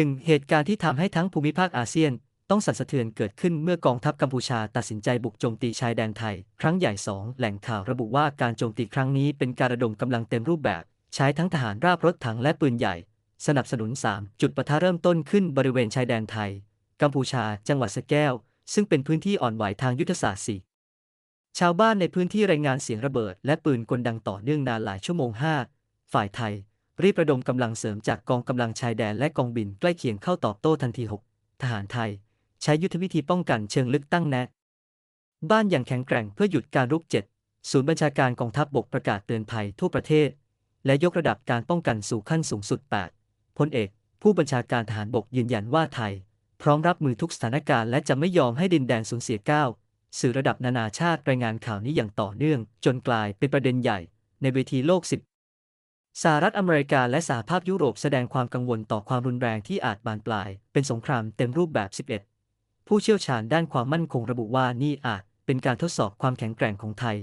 1. เหตุการณ์ที่ทำให้ทั้งภูมิภาคอาเซียน ต้องสั่นสะเทือนเกิดขึ้นเมื่อกองทัพกัมพูชาตัดสินใจบุกโจมตีชายแดนไทย ครั้งใหญ่ 2 แหล่งข่าวระบุว่าการโจมตีครั้งนี้เป็นการระดมกำลังเต็มรูปแบบ ใช้ทั้งทหารราบรถถังและปืนใหญ่ สนับสนุน 3 จุดปะทะเริ่มต้นขึ้นบริเวณชายแดนไทย กัมพูชา จังหวัดสะแก้ว ซึ่งเป็นพื้นที่อ่อนไหวทางยุทธศาสตร์สี่ชาวบ้านในพื้นที่รายงานเสียงระเบิด และปืนกลดังต่อเนื่องนานหลายชั่วโมง 5 ฝ่ายไทย รีบระดมกำลังเสริมจากกองกำลังชายแดนและกองบินใกล้เคียงเข้าตอบโต้ทันที 6 ทหารไทย ใช้ยุทธวิธีป้องกันเชิงลึกตั้งแนะ บ้านอย่างแข็งแกร่งเพื่อหยุดการรุก 7 ศูนย์บัญชาการกองทัพบบกประกาศเตือนภัยทั่วประเทศ และยกระดับการป้องกันสู่ขั้นสูงสุด 8 พลเอก ผู้บัญชาการทหารบกยืนยันว่าไทย พร้อมรับมือทุกสถานการณ์และจะไม่ยอมให้ดินแดนสูญเสียก้าวสื่อระดับนานาชาติรายงานข่าวนี้อย่างต่อเนื่อง จนกลายเป็นประเด็นใหญ่ในเวทีโลก10 สหรัฐอเมริกาและสหภาพยุโรปแสดงความกังวลต่อความรุนแรงที่อาจบานปลาย เป็นสงครามเต็มรูปแบบ 11 ผู้เชี่ยวชาญด้านความมั่นคงระบุว่านี่อาจเป็นการทดสอบความแข็งแกร่งของไทย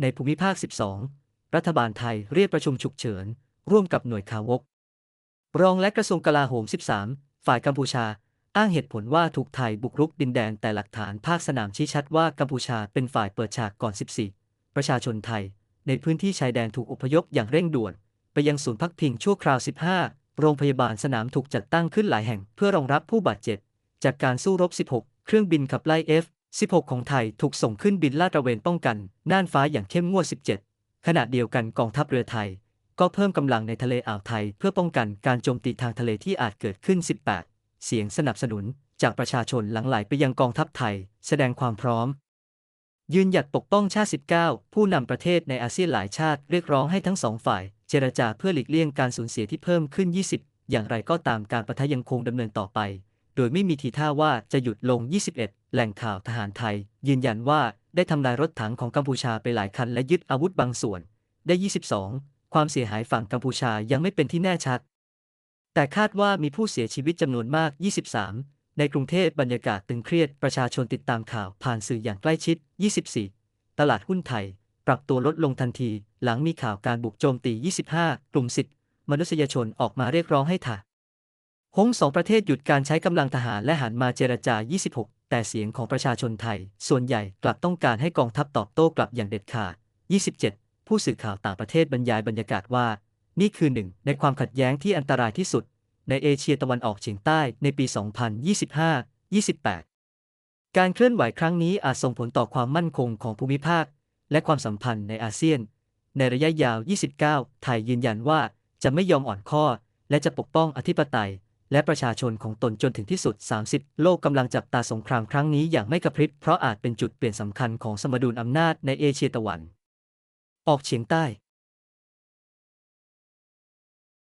ในภูมิภาค 12 รัฐบาลไทยเรียกประชุมฉุกเฉิน ร่วมกับหน่วยข่าวก รองและกระทรวงกลาโหม 13 ฝ่ายกัมพูชา อ้างเหตุผลว่าถูกไทยบุกรุกดินแดนแต่หลักฐานภาคสนามชี้ชัดว่ากัมพูชาเป็นฝ่ายเปิดฉากก่อน 14 ประชาชนไทย ในพื้นที่ชายแดนถูกอพยพอย่างเร่งด่วน ไปยังศูนย์พักพิงชั่วคราว 15 โรงพยาบาลสนามถูกจัดตั้งขึ้นหลายแห่งเพื่อรองรับผู้บาดเจ็บ จากการสู้รบ 16 เครื่องบินขับไล่ F-16 ของไทยถูกส่งขึ้นบินลาดตระเวนป้องกัน น่านฟ้าอย่างเข้มงวด 17 ขณะเดียวกันกองทัพเรือไทย ก็เพิ่มกำลังในทะเลอ่าวไทย เพื่อป้องกันการโจมตีทางทะเลที่อาจเกิดขึ้น 18 เสียงสนับสนุนจากประชาชนหลั่งไหลไปยังกองทัพไทย แสดงความพร้อม ยืนหยัดปกป้องชาติ 19 ผู้นำประเทศในอาเซียนหลายชาติเรียกร้องให้ทั้งสองฝ่าย เจรจาเพื่อหลีกเลี่ยงการสูญเสียที่เพิ่มขึ้น 20 อย่างไรก็ตามการประทะยังคงดำเนินต่อไป โดยไม่มีทีท่าว่าจะหยุดลง 21 แหล่งข่าวทหารไทย ยืนยันว่าได้ทำลายรถถังของกัมพูชาไปหลายคันและยึดอาวุธบางส่วน ได้ 22 ความเสียหายฝั่งกัมพูชายังไม่เป็นที่แน่ชัด แต่คาดว่ามีผู้เสียชีวิตจำนวนมาก 23 ในกรุงเทพบรรยากาศตึงเครียดประชาชนติดตามข่าวผ่านสื่ออย่างใกล้ชิด 24 ตลาดหุ้นไทย ปรับตัวลดลงทันที หลังมีข่าวการบุกโจมตี 25 กลุ่มสิทธิมนุษยชนออกมาเรียกร้องให้ถ่าหงสองประเทศหยุดการใช้กำลังทหารและหันมาเจรจา 26 แต่เสียงของประชาชนไทย ส่วนใหญ่กลับต้องการให้กองทัพตอบโต้กลับอย่างเด็ดขาด 27 ผู้สื่อข่าวต่างประเทศบรรยายบรรยากาศว่า นี่คือหนึ่งในความขัดแย้งที่อันตรายที่สุด ในเอเชียตะวันออกเฉียงใต้ในปี 2025-28 การเคลื่อนไหวครั้งนี้อาจส่งผลต่อความมั่นคงของภูมิภาค และความสัมพันธ์ในอาเซียน ในระยะยาว 29 ไทยยืนยันว่าจะไม่ยอมอ่อนข้อ และจะปกป้องอธิปไตย และประชาชนของตนจนถึงที่สุด 30 โลกกำลังจับตาสงครามครั้งนี้อย่างไม่กระพริบเพราะอาจเป็นจุดเปลี่ยนสำคัญของสมดุลอำนาจในเอเชียตะวัน ออกเฉียงใต้